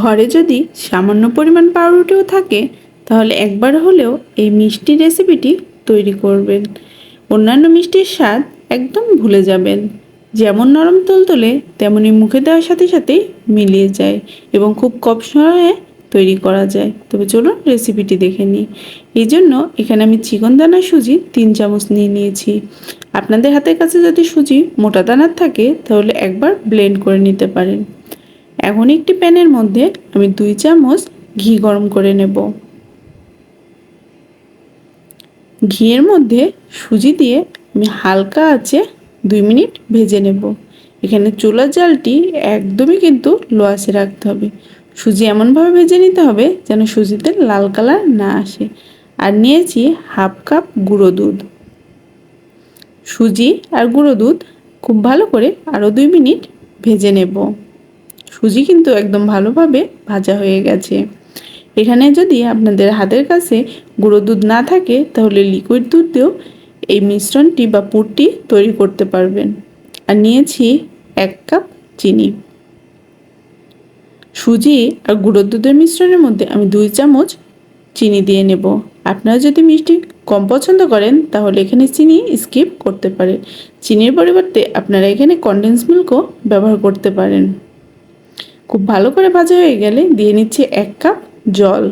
ঘরে যদি সামান্য পরিমাণ পাউরুটিও থাকে, তাহলে একবার হলেও এই মিষ্টি রেসিপিটি তৈরি করবেন। অন্যান্য মিষ্টির স্বাদ একদম ভুলে যাবেন। যেমন নরম তুলতুলে, তেমনি মুখে দেওয়ার সাথে সাথেই মিলিয়ে যায় এবং খুব কম সময়ে তৈরি করা যায়। তবে চলুন রেসিপিটি দেখে নিই। এই জন্য এখানে আমি চিকন দানা সুজি তিন চামচ নিয়ে নিয়েছি। আপনাদের হাতের কাছে যদি সুজি মোটা দানার থাকে, তাহলে একবার ব্লেন্ড করে নিতে পারেন। এখন একটি প্যানের মধ্যে আমি দুই চামচ ঘি গরম করে নেব। ঘিয়ের মধ্যে সুজি দিয়ে আমি হালকা আছে দুই মিনিট ভেজে নেব। এখানে চুলার জালটি একদমই কিন্তু লো আঁচে রাখতে হবে। সুজি এমনভাবে ভেজে নিতে হবে যেন সুজিতে লাল কালার না আসে। আর নিয়েছি হাফ কাপ গুঁড়ো দুধ। সুজি আর গুঁড়ো দুধ খুব ভালো করে আরও দুই মিনিট ভেজে নেব। সুজি কিন্তু একদম ভালোভাবে ভাজা হয়ে গেছে। এখানে যদি আপনাদের হাতের কাছে গুঁড়ো দুধ না থাকে, তাহলে লিকুইড দুধ দিয়েও এই মিশ্রণটি বা পুরটি তৈরি করতে পারবেন। আর নিয়েছি এক কাপ চিনি। সুজি আর গুঁড়ো দুধের মিশ্রণের মধ্যে আমি দুই চামচ চিনি দিয়ে নেব। আপনারা যদি মিষ্টি কম পছন্দ করেন, তাহলে এখানে চিনি স্কিপ করতে পারেন। চিনির পরিবর্তে আপনারা এখানে কনডেন্স মিল্কও ব্যবহার করতে পারেন। খুব ভালো করে ভাজা হয়ে গেলে দিয়ে নিচ্ছি এক কাপ জল।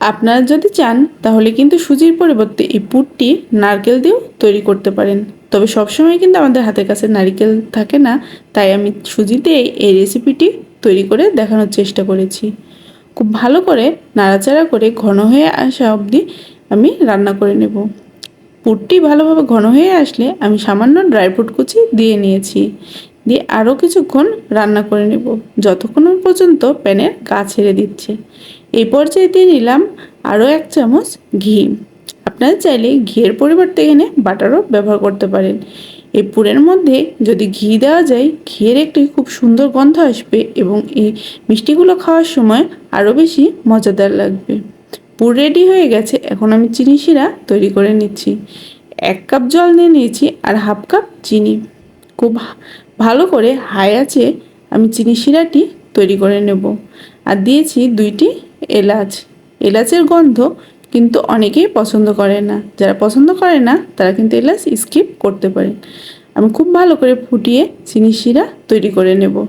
আপনারা যদি চান, তাহলে কিন্তু সুজির পরিবর্তে এই পুরটি নারকেল দিয়েও তৈরি করতে পারেন। তবে সবসময় কিন্তু আমাদের হাতের কাছে নারকেল থাকে না, তাই আমি সুজিতে এই রেসিপিটি তৈরি করে দেখানোর চেষ্টা করেছি। খুব ভালো করে নাড়াচাড়া করে ঘন হয়ে আসা অবধি আমি রান্না করে নেব। পুরটি ভালোভাবে ঘন হয়ে আসলে আমি সামান্য ড্রাই ফ্রুট কুচি দিয়ে নিয়েছি। দিয়ে আরও কিছুক্ষণ রান্না করে নেব। যতক্ষণ পর্যন্ত প্যানের গা ছেড়ে দিচ্ছে। এই পর্যায়ে দিয়ে নিলাম আরও এক চামচ ঘি। আপনারা চাইলে ঘিয়ের পরিবর্তে এখানে বাটারও ব্যবহার করতে পারেন। এই পুরের মধ্যে যদি ঘি দেওয়া যায়, ঘিয়ের একটি খুব সুন্দর গন্ধ আসবে এবং এই মিষ্টিগুলো খাওয়ার সময় আরও বেশি মজাদার লাগবে। পুর রেডি হয়ে গেছে, এখন আমি চিনি শিরা তৈরি করে নিচ্ছি। এক কাপ জল নিয়ে নিয়েছি আর হাফ কাপ চিনি। খুব ভালো করে হাই আমি চিনি শিরাটি তৈরি করে নেব। আর দিয়েছি দুইটি এলাচ। এলাচের গন্ধ কিন্তু অনেকেই পছন্দ করে না। যারা পছন্দ করে না, তারা কিন্তু এলাচ স্কিপ করতে পারেন। আমি খুব ভালো করে ফুটিয়ে চিনি শিরা তৈরি করে নেব।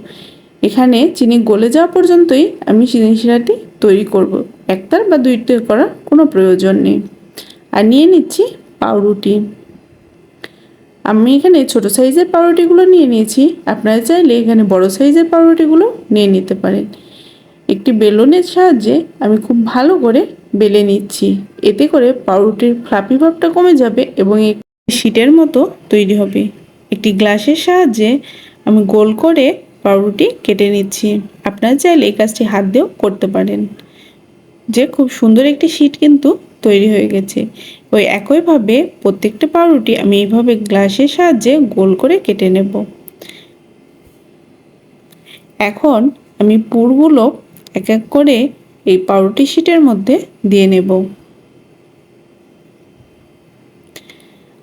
এখানে চিনি গলে যাওয়া পর্যন্তই আমি চিনি শিরাটি তৈরি করব। একটার বা দুইটার করার কোনো প্রয়োজন নেই। আর নিয়ে নিচ্ছি পাউরুটি। আমি এখানে ছোট সাইজের পাউরুটিগুলো নিয়ে নিয়েছি। আপনারা চাইলে এখানে বড় সাইজের পাউরুটিগুলো নিয়ে নিতে পারেন। একটি বেলুনের সাহায্যে আমি খুব ভালো করে বেলে নিচ্ছি। এতে করে পাউরুটির ফ্লাপি ভাবটা কমে যাবে এবং একটি শীটের মতো তৈরি হবে। একটি গ্লাসের সাহায্যে আমি গোল করে পাউরুটি কেটে নিচ্ছি। আপনারা চাইলে এই কাজটি হাত দিয়েও করতে পারেন। যে খুব সুন্দর একটি শীট কিন্তু তৈরি হয়ে গেছে। ওই একইভাবে প্রত্যেকটা পাউরুটি আমি এইভাবে গ্লাসের সাহায্যে গোল করে কেটে নেব। এখন আমি পুরগুলো এক এক করে এই পাউরুটি শিটের মধ্যে দিয়ে নেব।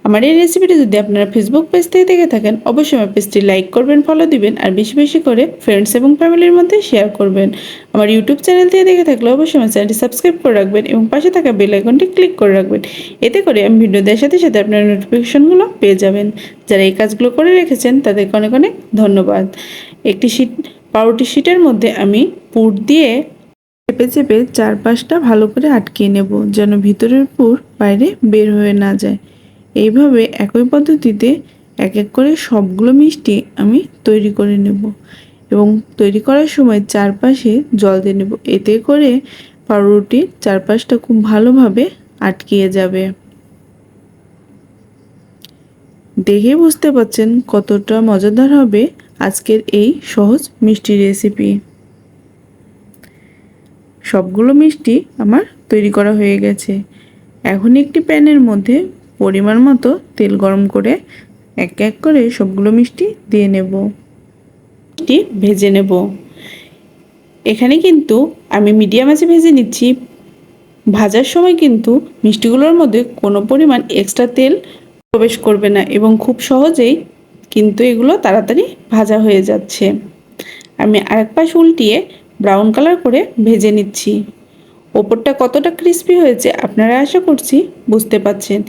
আমার এই রেসিপিটি যদি আপনারা ফেসবুক পেজ থেকে দেখে থাকেন, অবশ্যই আমার পেজটি লাইক করবেন ফলো দিবেন, আর বেশি বেশি করে ফ্রেন্ডস এবং ফ্যামিলির মধ্যে শেয়ার করবেন। আমার ইউটিউব চ্যানেল থেকে দেখে থাকলে অবশ্যই আমার চ্যানেলটি সাবস্ক্রাইব করে রাখবেন এবং পাশে থাকা বেল আইকনটি ক্লিক করে রাখবেন। এতে করে আমি ভিডিও দেওয়ার সাথে সাথে আপনার নোটিফিকেশনগুলো পেয়ে যাবেন। যারা এই কাজগুলো করে রেখেছেন, তাদেরকে অনেক অনেক ধন্যবাদ। একটি শীট, পাউরুটি শিটের মধ্যে আমি পুর দিয়ে চেপে চেপে চারপাশটা ভালো করে আটকিয়ে নেব, যেন ভিতরের পুর বাইরে বের হয়ে না যায়। এইভাবে একই পদ্ধতিতে এক এক করে সবগুলো মিষ্টি আমি তৈরি করে নেব এবং তৈরি করার সময় চারপাশে জল দিয়ে নেব। এতে করে পাউরুটির চারপাশটা খুব ভালোভাবে আটকিয়ে যাবে। দেখে বুঝতে পাচ্ছেন কতটা মজাদার হবে আজকের এই সহজ মিষ্টি রেসিপি। সবগুলো মিষ্টি আমার তৈরি করা হয়ে গেছে। এখন একটি প্যানের মধ্যে পরিমাণ মতো তেল গরম করে এক এক করে সবগুলো মিষ্টি দিয়ে নেব। মিষ্টি ভেজে নেব। এখানে কিন্তু আমি মিডিয়াম আছে ভেজে নিচ্ছি। ভাজার সময় কিন্তু মিষ্টিগুলোর মধ্যে কোনো পরিমাণ এক্সট্রা তেল প্রবেশ করবে না এবং খুব সহজেই কিন্তু এগুলো তাড়াতাড়ি ভাজা হয়ে যাচ্ছে। আমি আরেক পাশ উল্টিয়ে ব্রাউন কালার করে ভেজে নিচ্ছি। ওপরটা কতটা ক্রিস্পি হয়েছে আপনারা আশা করছি বুঝতে পাচ্ছেন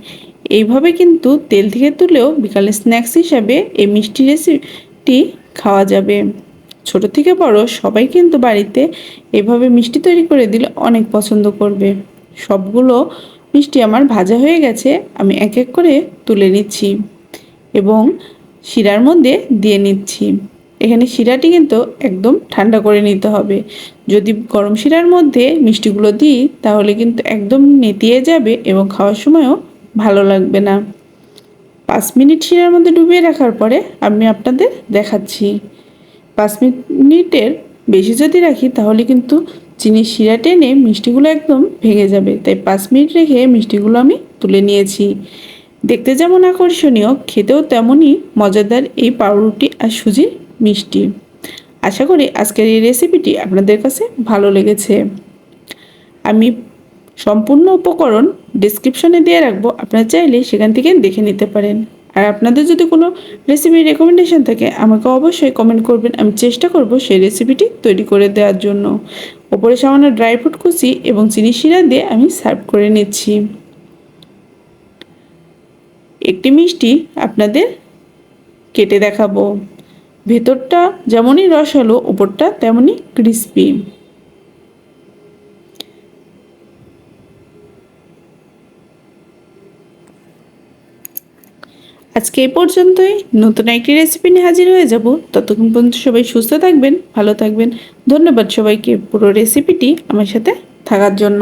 এইভাবে কিন্তু তেল থেকে তুলেও বিকালে স্ন্যাক্স হিসাবে এই মিষ্টি রেসিপিটি খাওয়া যাবে। ছোট থেকে বড় সবাই কিন্তু বাড়িতে এভাবে মিষ্টি তৈরি করে দিলে অনেক পছন্দ করবে। সবগুলো মিষ্টি আমার ভাজা হয়ে গেছে, আমি এক এক করে তুলে নিচ্ছি এবং শিরার মধ্যে দিয়ে নিচ্ছি। এখানে শিরাটি কিন্তু একদম ঠান্ডা করে নিতে হবে। যদি গরম শিরার মধ্যে মিষ্টিগুলো দিই, তাহলে কিন্তু একদম নেতিয়ে যাবে এবং খাওয়ার সময়ও ভালো লাগবে না। পাঁচ মিনিট শিরার মধ্যে ডুবিয়ে রাখার পরে আমি আপনাদের দেখাচ্ছি। পাঁচ মিনিটের বেশি যদি রাখি, তাহলে কিন্তু চিনির শিরা টেনে মিষ্টিগুলো একদম ভেঙে যাবে। তাই পাঁচ মিনিট রেখে মিষ্টিগুলো আমি তুলে নিয়েছি। দেখতে যেমন আকর্ষণীয়, খেতেও তেমনই মজাদার এই পাউরুটি আর সুজির মিষ্টি। আশা করি আজকের এই রেসিপিটি আপনাদের কাছে ভালো লেগেছে। আমি সম্পূর্ণ উপকরণ ডিসক্রিপশনে দিয়ে রাখব। আপনারা চাইলে সেখান থেকে দেখে নিতে পারেন। আর আপনাদের যদি কোনো রেসিপি রেকমেন্ডেশন থাকে, আমাকে অবশ্যই কমেন্ট করবেন। আমি চেষ্টা করব সেই রেসিপিটি তৈরি করে দেওয়ার জন্য। ওপরে সামান্য ড্রাই ফ্রুট কুচি এবং চিনি শিরা দিয়ে আমি সার্ভ করে নিচ্ছি। একটি মিষ্টি আপনাদের কেটে দেখাবো। ভেতরটা যেমনই রস রসালো ওপরটা তেমনই ক্রিস্পি আজকে এ পর্যন্তই। নতুন একটি রেসিপি নিয়ে হাজির হয়ে যাব। ততক্ষণ পর্যন্ত সবাই সুস্থ থাকবেন, ভালো থাকবেন। ধন্যবাদ সবাইকে পুরো রেসিপিটি আমার সাথে থাকার জন্য।